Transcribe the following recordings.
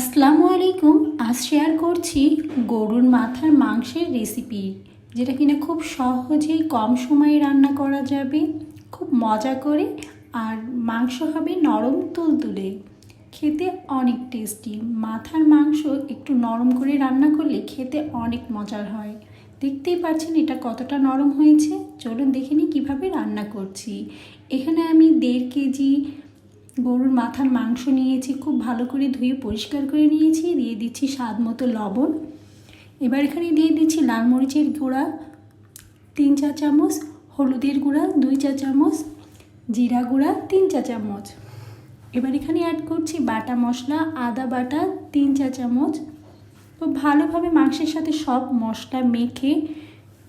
আসসালামু আলাইকুম। আজ শেয়ার করছি গরুর মাথার মাংসের রেসিপি যেটা কিনা খুব সহজেই কম সময়ে রান্না করা যাবে, খুব মজা করে, আর মাংস হবে নরম তুলতুলে খেতে অনেক টেস্টি মাথার মাংস একটু নরম করে রান্না করলে খেতে অনেক মজার হয়। দেখতেই পাচ্ছেন এটা কতটা নরম হয়েছে। চলুন দেখে নিই কীভাবে রান্না করছি। এখানে আমি দেড় কেজি গরুর মাথার মাংস নিয়েছি, খুব ভালো করে ধুয়ে পরিষ্কার করে নিয়েছি, দিয়ে দিচ্ছি স্বাদ মতো লবণ। এবার এখানে দিয়ে দিচ্ছি লাল মরিচের গুঁড়া, তিন চা চামচ, হলুদের গুঁড়া, দুই চা চামচ, জিরা গুঁড়া, তিন চা চামচ। এবার এখানে অ্যাড করছি বাটা মশলা, আদা বাটা, তিন চা চামচ। খুব ভালোভাবে মাংসের সাথে সব মশলা মেখে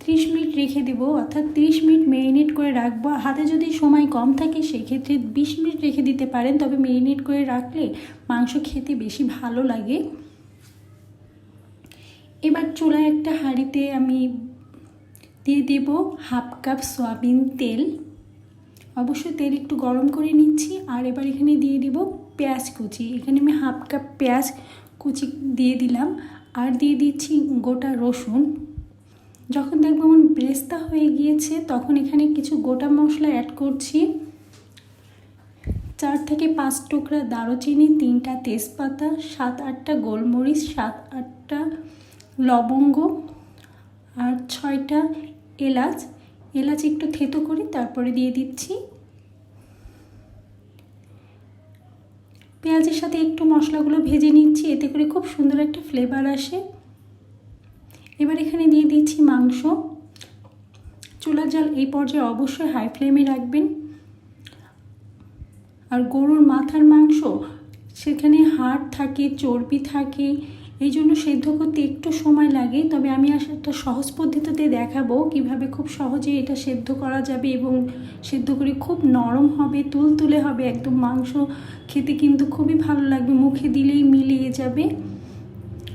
ত্রিশ মিনিট রেখে দেবো, অর্থাৎ ত্রিশ মিনিট মেরিনেট করে রাখব। হাতে যদি সময় কম থাকে, সেক্ষেত্রে বিশ মিনিট রেখে দিতে পারেন। তবে মেরিনেট করে রাখলে মাংস খেতে বেশি ভালো লাগে। এবার চুলায় একটা হাঁড়িতে আমি দিয়ে দেব হাফ কাপ সয়াবিন তেল। অবশ্যই তেল একটু গরম করে নিচ্ছি, আর এবার এখানে দিয়ে দিব পেঁয়াজ কুচি। এখানে আমি হাফ কাপ পেঁয়াজ কুচি দিয়ে দিলাম। আর দিয়ে দিচ্ছি গোটা রসুন। যখন দেখব আমার ব্রেস্তা হয়ে গিয়েছে, তখন এখানে কিছু গোটা মশলা অ্যাড করছি। চার থেকে পাঁচ টুকরা দারুচিনি, তিনটা তেজপাতা, সাত আটটা গোলমরিচ, সাত আটটা লবঙ্গ আর ছয়টা এলাচ। এলাচ একটু থেতো করে, তারপরে দিয়ে দিচ্ছি। পেঁয়াজের সাথে একটু মশলাগুলো ভেজে নিচ্ছি, এতে করে খুব সুন্দর একটা ফ্লেভার আসে। এখানে দিয়ে দিচ্ছি মাংস। চুলার জাল এই পর্যায়ে অবশ্যই হাই ফ্লেমে রাখবেন। আর গরুর মাথার মাংস, সেখানে হাড় থাকে, চর্বি থাকে, এই জন্য সেদ্ধ করতে একটু সময় লাগে। তবে আমি একটা সহজ পদ্ধতিতে দেখাবো কীভাবে খুব সহজে এটা সেদ্ধ করা যাবে এবং সেদ্ধ করে খুব নরম হবে, তুলতুলে হবে। একদম মাংস খেতে কিন্তু খুবই ভালো লাগবে, মুখে দিলেই মিলিয়ে যাবে।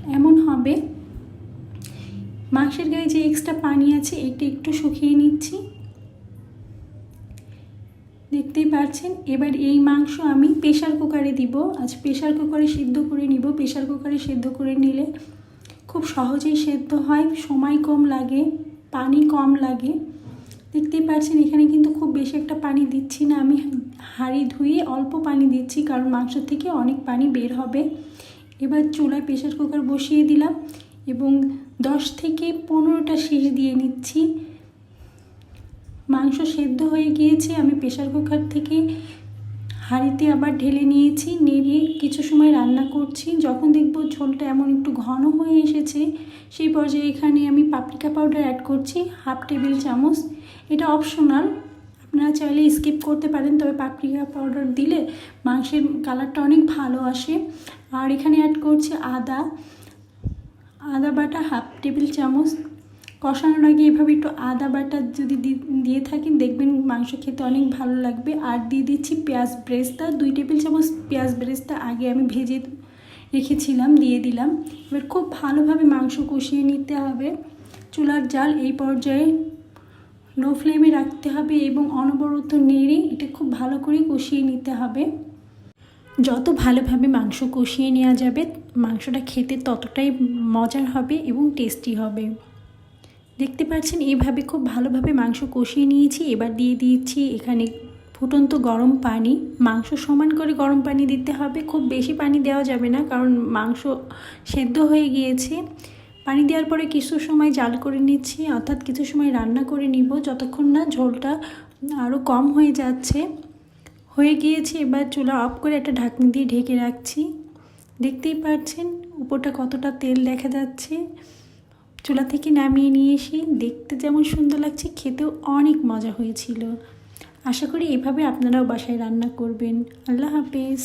এমন হবে মাংসের গায়ে যে এক্সট্রা পানি আছে, এটা একটু শুকিয়ে নিচ্ছি। দেখতেই পাচ্ছেন এবার এই মাংস আমি প্রেশার কুকারে দিব। আজ প্রেশার কুকারে সিদ্ধ করে নিব। প্রেশার কুকারে সিদ্ধ করে নিলে খুব সহজেই সেদ্ধ হয়, সময় কম লাগে, পানি কম লাগে। দেখতেই পাচ্ছেন এখানে কিন্তু খুব বেশি একটা পানি দিচ্ছি না। আমি হাঁড়ি ধুয়ে অল্প পানি দিচ্ছি, কারণ মাংস থেকে অনেক পানি বের হবে। এবার চুলায় প্রেশার কুকার বসিয়ে দিলাম। এবং দশ থেকে পনেরোটা শীষ দিয়ে নিচ্ছি। মাংস সেদ্ধ হয়ে গিয়েছে, আমি প্রেশার কুকার থেকে হাঁড়িতে আবার ঢেলে নিয়েছি নেড়ে কিছু সময় রান্না করছি। যখন দেখব ঝোলটা এমন একটু ঘন হয়ে এসেছে, সেই পর্যায়ে এখানে আমি পাপরিকা পাউডার অ্যাড করছি হাফ টেবিল চামচ। এটা অপশনাল আপনারা চাইলে স্কিপ করতে পারেন, তবে পাপরিকা পাউডার দিলে মাংসের কালারটা অনেক ভালো আসে। আর এখানে অ্যাড করছি আদা। আদা বাটা হাফ টেবিল চামচ। কষানোর আগে এভাবে একটু আদা বাটা যদি দিয়ে থাকেন, দেখবেন মাংস খেতে অনেক ভালো লাগবে। আর দিয়ে দিচ্ছি পেঁয়াজ ব্রেস্তা। দুই টেবিল চামচ পেঁয়াজ ব্রেস্তা আগে আমি ভেজে রেখেছিলাম, দিয়ে দিলাম। এবার খুব ভালোভাবে মাংস কষিয়ে নিতে হবে। চুলার জাল এই পর্যায়ে লো ফ্লেমে রাখতে হবে এবং অনবরত নেড়ে এটা খুব ভালো করে কষিয়ে নিতে হবে। যত ভালোভাবে মাংস কষিয়ে নেওয়া যাবে, মাংসটা খেতে ততটাই মজার হবে এবং টেস্টি হবে। দেখতে পাচ্ছেন, এইভাবে খুব ভালোভাবে মাংস কষিয়ে নিয়েছি, এবার দিয়ে দিয়েছি এখানে ফুটন্ত গরম পানি। মাংস সমান করে গরম পানি দিতে হবে, খুব বেশি পানি দেওয়া যাবে না, কারণ মাংস সেদ্ধ হয়ে গিয়েছে। পানি দেওয়ার পরে কিছু সময় জাল করে নিচ্ছি, অর্থাৎ কিছু সময় রান্না করে নিব, যতক্ষণ না ঝোলটা আরও কম হয়ে যাচ্ছে। হয়ে গিয়েছে, এবার চুলা অফ করে একটা ঢাকনি দিয়ে ঢেকে রাখছি। দেখতেই পাচ্ছেন, উপরটা কতটা তেল দেখা যাচ্ছে। চুলা থেকে নামিয়ে নিয়ে এসে দেখতে যেমন সুন্দর লাগছে, খেতেও অনেক মজা হয়েছিল। আশা করি এভাবে আপনারাও বাসায় রান্না করবেন। আল্লাহ হাফেজ।